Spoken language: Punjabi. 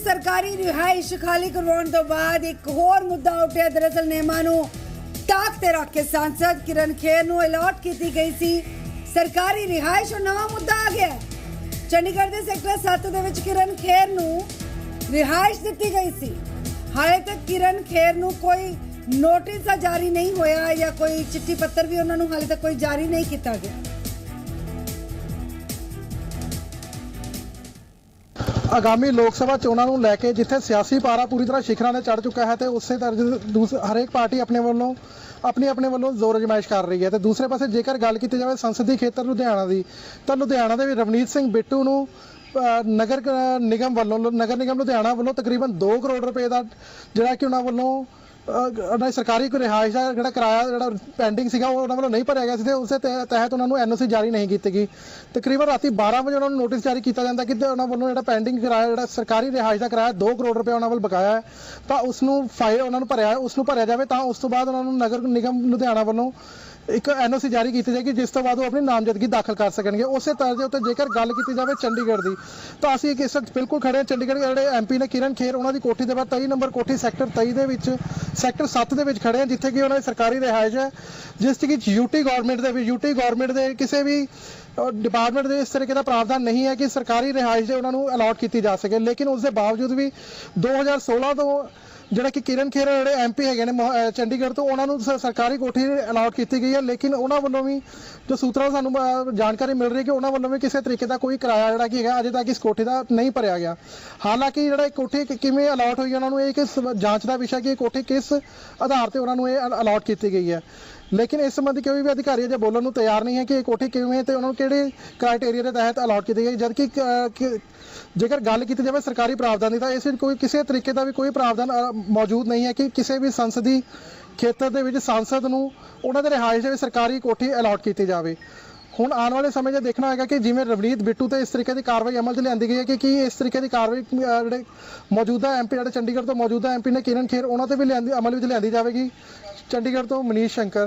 ਸਰਕਾਰੀ ਰਿਹਾਇਸ਼ ਖਾਲੀ ਕਰਵਾਉਣ ਤੋਂ ਬਾਅਦ ਇੱਕ ਹੋਰ ਮੁੱਦਾ ਉੱਠਿਆ। ਦਰਅਸਲ ਨੇਮਾ ਨੂੰ ਤਾਕ ਤੇ ਰੱਖ ਕੇ ਸੰਸਦ ਕਿਰਨ ਖੇਰ ਨੂੰ ਅਲਾਟ ਕੀਤੀ ਗਈ ਸੀ। ਸਰਕਾਰੀ ਰਿਹਾਇਸ਼ ਔਰ ਨਵਾਂ ਮੁੱਦਾ ਆ ਗਿਆ। ਚੰਡੀਗੜ੍ਹ ਦੇ ਸੈਕਟਰ 7 ਦੇ ਵਿੱਚ ਕਿਰਨ ਖੇਰ ਨੂੰ ਰਿਹਾਇਸ਼ ਦਿੱਤੀ ਗਈ ਸੀ। ਹਾਲੇ ਤੱਕ ਕਿਰਨ ਖੇਰ ਨੂੰ ਕੋਈ ਨੋਟਿਸ ਜਾਰੀ ਨਹੀਂ ਹੋਇਆ ਜਾਂ ਕੋਈ ਚਿੱਠੀ ਪੱਤਰ ਵੀ ਉਹਨਾਂ ਨੂੰ ਹਾਲੇ ਤੱਕ ਕੋਈ ਜਾਰੀ ਨਹੀਂ ਕੀਤਾ ਗਿਆ। ਆਗਾਮੀ ਲੋਕ ਸਭਾ ਚੋਣਾਂ ਨੂੰ ਲੈ ਕੇ ਜਿੱਥੇ ਸਿਆਸੀ ਪਾਰਾ ਪੂਰੀ ਤਰ੍ਹਾਂ ਸ਼ਿਖਰਾਂ ਤੇ ਚੜ ਚੁੱਕਾ ਹੈ ਤੇ ਉਸੇ ਤਰ੍ਹਾਂ ਦੂਸ- ਹਰੇਕ ਪਾਰਟੀ ਆਪਣੇ ਵੱਲੋਂ, ਆਪਣੀ ਆਪਣੇ ਵੱਲੋਂ ਜ਼ੋਰ ਅਜਮਾਇਸ਼ ਕਰ ਰਹੀ ਹੈ। ਤੇ ਦੂਸਰੇ ਪਾਸੇ ਜੇਕਰ ਗੱਲ ਕੀਤੀ ਜਾਵੇ ਸੰਸਦੀ ਖੇਤਰ ਲੁਧਿਆਣਾ ਦੀ, ਤਾਂ ਲੁਧਿਆਣਾ ਦੇ ਵੀ ਰਵਨੀਤ ਸਿੰਘ ਬਿੱਟੂ ਨੂੰ ਨਗਰ ਨਿਗਮ ਵੱਲੋਂ, ਨਗਰ ਨਿਗਮ ਲੁਧਿਆਣਾ ਵੱਲੋਂ ਤਕਰੀਬਨ 2 ਕਰੋੜ ਰੁਪਏ ਦਾ ਜਿਹੜਾ ਕਿ ਉਹਨਾਂ ਵੱਲੋਂ ਉਹਨਾਂ ਦੀ ਸਰਕਾਰੀ ਕੋਈ ਰਿਹਾਇਸ਼ ਦਾ ਜਿਹੜਾ ਕਿਰਾਇਆ, ਜਿਹੜਾ ਪੈਂਡਿੰਗ ਸੀਗਾ, ਉਹ ਉਹਨਾਂ ਵੱਲੋਂ ਨਹੀਂ ਭਰਿਆ ਗਿਆ ਸੀ ਤੇ ਉਸੇ ਤਹਿ- ਤਹਿਤ ਉਹਨਾਂ ਨੂੰ ਐਨਓਸੀ ਜਾਰੀ ਨਹੀਂ ਕੀਤੀ ਗਈ। ਤਕਰੀਬਨ ਰਾਤੀ 12 ਵਜੇ ਉਹਨਾਂ ਨੂੰ ਨੋਟਿਸ ਜਾਰੀ ਕੀਤਾ ਜਾਂਦਾ ਕਿ ਉਹਨਾਂ ਵੱਲੋਂ ਜਿਹੜਾ ਪੈਂਡਿੰਗ ਕਿਰਾਇਆ, ਜਿਹੜਾ ਸਰਕਾਰੀ ਰਿਹਾਇਸ਼ ਦਾ ਕਿਰਾਇਆ 2 ਕਰੋੜ ਰੁਪਏ ਉਹਨਾਂ ਵੱਲ ਬਕਾਇਆ ਹੈ। ਤਾਂ ਉਸ ਨੂੰ ਫਾਈਲ ਉਹਨਾਂ ਨੂੰ ਭਰਿਆ ਉਸ ਨੂੰ ਭਰਿਆ ਜਾਵੇ ਤਾਂ ਉਸ ਤੋਂ ਬਾਅਦ ਉਹਨਾਂ ਨੂੰ ਨਗਰ ਨਿਗਮ ਲੁਧਿਆਣਾ ਵੱਲੋਂ ਇੱਕ ਐਨਓਸੀ ਜਾਰੀ ਕੀਤੀ ਜਾਏਗੀ, ਜਿਸ ਤੋਂ ਬਾਅਦ ਉਹ ਆਪਣੀ ਨਾਮਜ਼ਦਗੀ ਦਾਖਲ ਕਰ ਸਕਣਗੇ। ਉਸੇ ਤਰ੍ਹਾਂ ਦੇ ਉੱਤੇ ਜੇਕਰ ਗੱਲ ਕੀਤੀ ਜਾਵੇ ਚੰਡੀਗੜ੍ਹ ਦੀ, ਤਾਂ ਅਸੀਂ ਇੱਕ ਇਸ ਵਕਤ ਬਿਲਕੁਲ ਖੜੇ ਹਾਂ। ਚੰਡੀਗੜ੍ਹ ਦੇ ਜਿਹੜੇ ਐਮਪੀ ਨੇ ਕਿਰਨ ਖੇਰ, ਉਹਨਾਂ ਦੀ ਕੋਠੀ ਦੇ ਬਾਅਦ 23 ਨੰਬਰ ਕੋਠੀ, ਸੈਕਟਰ 23 ਦੇ ਵਿੱਚ, ਸੈਕਟਰ 7 ਦੇ ਵਿੱਚ ਖੜੇ ਹਾਂ, ਜਿੱਥੇ ਕਿ ਉਹਨਾਂ ਦੀ ਸਰਕਾਰੀ ਰਿਹਾਇਸ਼ ਹੈ, ਜਿਸ 'ਚ ਕਿ ਯੂਟੀ ਗਵਰਨਮੈਂਟ ਦੇ ਵੀ ਯੂਟੀ ਗਵਰਨਮੈਂਟ ਦੇ ਕਿਸੇ ਵੀ ਡਿਪਾਰਟਮੈਂਟ ਦੇ ਇਸ ਤਰੀਕੇ ਦਾ ਪ੍ਰਾਵਧਾਨ ਨਹੀਂ ਹੈ ਕਿ ਸਰਕਾਰੀ ਰਿਹਾਇਸ਼ ਦੇ ਉਹਨਾਂ ਨੂੰ ਅਲਾਟ ਕੀਤੀ ਜਾ ਸਕੇ। ਲੇਕਿਨ ਉਸ ਦੇ ਬਾਵਜੂਦ ਵੀ 2016 ਤੋਂ ਜਿਹੜਾ ਕਿ ਕਿਰਨ ਖੇਰਾ ਜਿਹੜੇ ਐਮਪੀ ਹੈਗੇ ਨੇ ਮੋਹ- ਚੰਡੀਗੜ੍ਹ ਤੋਂ ਉਹਨਾਂ ਨੂੰ ਸਰਕਾਰੀ ਕੋਠੀ ਅਲਾਟ ਕੀਤੀ ਗਈ ਹੈ ਲੇਕਿਨ ਉਹਨਾਂ ਵੱਲੋਂ ਵੀ ਜੋ ਸੂਤਰਾਂ ਸਾਨੂੰ ਜਾਣਕਾਰੀ ਮਿਲ ਰਹੀ ਹੈ ਕਿ ਉਹਨਾਂ ਵੱਲੋਂ ਵੀ ਕਿਸੇ ਤਰੀਕੇ ਦਾ ਕੋਈ ਕਿਰਾਇਆ ਜਿਹੜਾ ਕਿ ਹੈਗਾ ਅਜੇ ਤੱਕ ਇਸ ਕੋਠੀ ਦਾ ਨਹੀਂ ਭਰਿਆ ਗਿਆ। ਹਾਲਾਂਕਿ ਜਿਹੜਾ ਇਹ ਕੋਠੀ ਕਿਵੇਂ ਅਲਾਟ ਹੋਈ ਹੈ, ਉਹਨਾਂ ਨੂੰ ਇਹ ਕਿ ਜਾਂਚ ਦਾ ਵਿਸ਼ਾ ਕਿ ਇਹ ਕੋਠੀ ਕਿਸ ਆਧਾਰ ਤੇ ਉਹਨਾਂ ਨੂੰ ਇਹ ਅਲਾਟ ਕੀਤੀ ਗਈ ਹੈ। ਲੇਕਿਨ ਇਸ ਸੰਬੰਧੀ ਕੋਈ ਵੀ ਅਧਿਕਾਰੀ ਅਜੇ ਬੋਲਣ ਨੂੰ ਤਿਆਰ ਨਹੀਂ ਹੈ ਕਿ ਇਹ ਕੋਠੀ ਕਿਵੇਂ ਤੇ ਉਹਨਾਂ ਨੂੰ ਕਿਹੜੇ ਕ੍ਰਾਈਟੇਰੀਆ ਦੇ ਤਹਿਤ ਅਲਾਟ ਕੀਤੀ ਗਈ ਜਦਕਿ ਕਿ- ਜੇਕਰ ਗੱਲ ਕੀਤੀ ਜਾਵੇ ਸਰਕਾਰੀ ਪ੍ਰਾਵਧਾਨ ਦੀ ਤਾਂ ਇਸ ਵਿੱਚ ਕੋਈ ਕਿਸੇ ਤਰੀਕੇ ਦਾ ਵੀ ਕੋਈ ਪ੍ਰਾਵਧਾਨ ਮੌਜੂਦ ਨਹੀਂ ਹੈ ਕਿ ਕਿਸੇ ਵੀ ਸੰਸਦੀ ਖੇਤਰ ਦੇ ਵਿੱਚ ਸੰਸਦ ਨੂੰ ਉਹਨਾਂ ਦੇ ਰਿਹਾਇਸ਼ ਦੇ ਸਰਕਾਰੀ ਕੋਠੀ ਅਲਾਟ ਕੀਤੀ ਜਾਵੇ। ਹੁਣ ਆਉਣ ਵਾਲੇ ਸਮੇਂ 'ਚ ਦੇਖਣਾ ਹੋਏਗਾ ਕਿ ਜਿਵੇਂ ਰਵਨੀਤ ਬਿੱਟੂ ਤੇ ਇਸ ਤਰੀਕੇ ਦੀ ਕਾਰਵਾਈ ਅਮਲ 'ਚ ਲਿਆਂਦੀ ਗਈ ਹੈ ਕਿ ਕੀ ਇਸ ਤਰੀਕੇ ਦੀ ਕਾਰਵਾਈ ਜਿਹੜੇ ਮੌਜੂਦਾ ਐਮਪੀ ਜਿਹੜੇ ਚੰਡੀਗੜ੍ਹ ਤੋਂ ਮੌਜੂਦਾ ਐਮਪੀ ਨੇ ਕਿਰਨ ਖੇਰ, ਉਹਨਾਂ ਤੇ ਵੀ ਲਿਆਂਦੀ, ਅਮਲ ਵਿੱਚ ਲਿਆਂਦੀ ਜਾਵੇਗੀ। ਚੰਡੀਗੜ੍ਹ ਤੋਂ ਮਨੀਸ਼ ਸ਼ੰਕਰ।